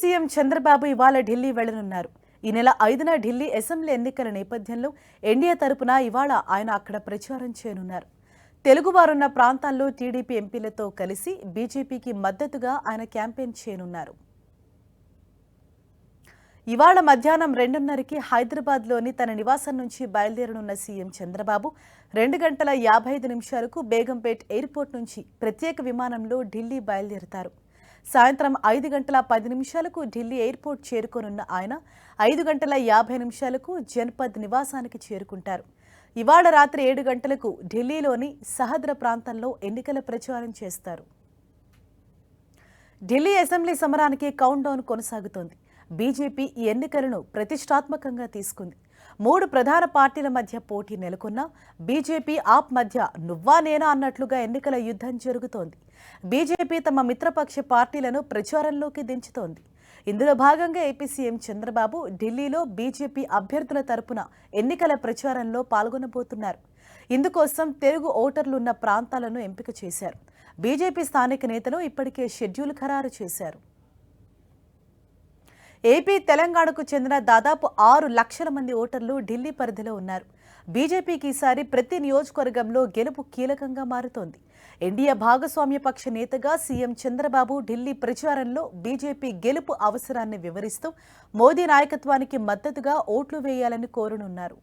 CM Chandrababu ఇవాళ ఢిల్లీ వెళ్ళనున్నారు ఈ నెల ఐదున ఢిల్లీ అసెంబ్లీ ఎన్నికల నేపథ్యంలో ఎన్డీఏ తరపున ఇవాళ ఆయన అక్కడ ప్రచారం చేయనున్నారు. తెలుగువారున్న ప్రాంతాల్లో టీడీపీ ఎంపీలతో కలిసి బీజేపీకి మద్దతుగా ఆయన క్యాంపెయిన్ చేయనున్నారు. ఇవాళ మధ్యాహ్నం రెండున్నరకి హైదరాబాద్లోని తన నివాసం నుంచి బయలుదేరనున్న సీఎం చంద్రబాబు రెండు గంటల యాభై ఐదు నిమిషాలకు బేగంపేట్ ఎయిర్పోర్ట్ నుంచి ప్రత్యేక విమానంలో ఢిల్లీ బయలుదేరుతారు. సాయంత్రం ఐదు గంటల పది నిమిషాలకు ఢిల్లీ ఎయిర్పోర్ట్ చేరుకోనున్న ఆయన ఐదు గంటల యాభై నిమిషాలకు జన్పద్ నివాసానికి చేరుకుంటారు. ఇవాళ రాత్రి ఏడు గంటలకు ఢిల్లీలోని సహద్ర ప్రాంతంలో ఎన్నికల ప్రచారం చేస్తారు. ఢిల్లీ అసెంబ్లీ సమరానికి కౌంట్ డౌన్ కొనసాగుతోంది. బీజేపీ ఈ ఎన్నికలను ప్రతిష్టాత్మకంగా తీసుకుంది. మూడు ప్రధాన పార్టీల మధ్య పోటీ నెలకొన్నా బీజేపీ ఆప్ మధ్య నువ్వా నేనా అన్నట్లుగా ఎన్నికల యుద్ధం జరుగుతోంది. బీజేపీ తమ మిత్రపక్ష పార్టీలను ప్రచారంలోకి దించుతోంది. ఇందులో భాగంగా ఏపీ సీఎం చంద్రబాబు ఢిల్లీలో బీజేపీ అభ్యర్థుల తరపున ఎన్నికల ప్రచారంలో పాల్గొనబోతున్నారు. ఇందుకోసం తెలుగు ఓటర్లున్న ప్రాంతాలను ఎంపిక చేశారు. బీజేపీ స్థానిక నేతలు ఇప్పటికే షెడ్యూల్ ఖరారు చేశారు. ఏపీ తెలంగాణకు చెందిన దాదాపు ఆరు లక్షల మంది ఓటర్లు ఢిల్లీ పరిధిలో ఉన్నారు. బీజేపీకి ఈసారి ప్రతి నియోజకవర్గంలో గెలుపు కీలకంగా మారుతోంది. ఎన్డీఏ భాగస్వామ్య పక్ష నేతగా సీఎం చంద్రబాబు ఢిల్లీ ప్రచారంలో బీజేపీ గెలుపు అవసరాన్ని వివరిస్తూ మోదీ నాయకత్వానికి మద్దతుగా ఓట్లు వేయాలని కోరనున్నారు.